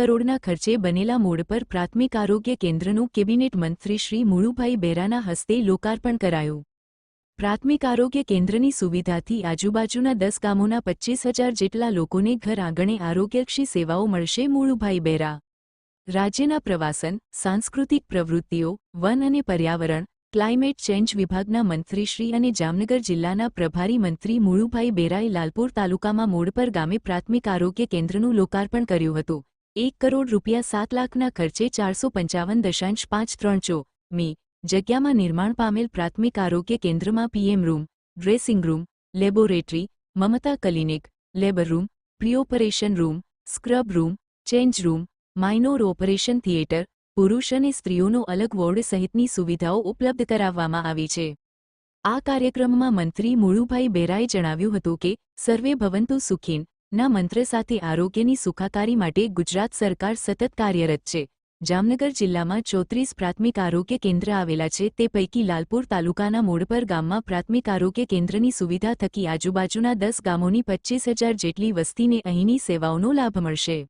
કરોડના ખર્ચે બનેલા મોડ પર પ્રાથમિક આરોગ્ય કેન્દ્રનું કેબિનેટ મંત્રી શ્રી મુળુભાઈ બેરાના હસ્તે લોકાર્પણ કરાયું. પ્રાથમિક આરોગ્ય કેન્દ્રની સુવિધાથી આજુબાજુના દસ ગામોના પચ્ચીસ હજાર જેટલા લોકોને ઘર આંગણે આરોગ્યક્ષી સેવાઓ મળશે મુળુભાઈ બેરા. રાજ્યના પ્રવાસન, સાંસ્કૃતિક પ્રવૃત્તિઓ, વન અને પર્યાવરણ, ક્લાઇમેટ ચેન્જ વિભાગના મંત્રીશ્રી અને જામનગર જિલ્લાના પ્રભારી મંત્રી મુળુભાઈ બેરાએ લાલપુર તાલુકામાં મોડપર ગામે પ્રાથમિક આરોગ્ય કેન્દ્રનું લોકાર્પણ કર્યું હતું. એક કરોડ રૂપિયા સાત લાખના ખર્ચે ચારસો પંચાવન દશાંશ પાંચ ત્રણ ચો. મી. જગ્યામાં નિર્માણ પામેલ પ્રાથમિક આરોગ્ય કેન્દ્રમાં PM room, dressing room, laboratory, Mamata clinic, labour room, preoperation room, scrub room, change room, minor operation theatre, પુરુષ અને સ્ત્રીઓનો અલગ વોર્ડ સહિતની સુવિધાઓ ઉપલબ્ધ કરાવવામાં આવી છે. આ કાર્યક્રમમાં મંત્રી મુળુભાઈ બેરાએ જણાવ્યું હતું કે, સર્વે ભવંતુ સુખીન ના મંત્ર સાથે આરોગ્યની સુખાકારી માટે ગુજરાત સરકાર સતત કાર્યરત છે. જામનગર જિલ્લામાં ચોત્રીસ પ્રાથમિક આરોગ્ય કેન્દ્ર આવેલા છે. તે પૈકી લાલપુર તાલુકાના મોડપર ગામમાં પ્રાથમિક આરોગ્ય કેન્દ્રની સુવિધા થકી આજુબાજુના દસ ગામોની હજાર જેટલી વસ્તીને અહીંની સેવાઓનો લાભ મળશે.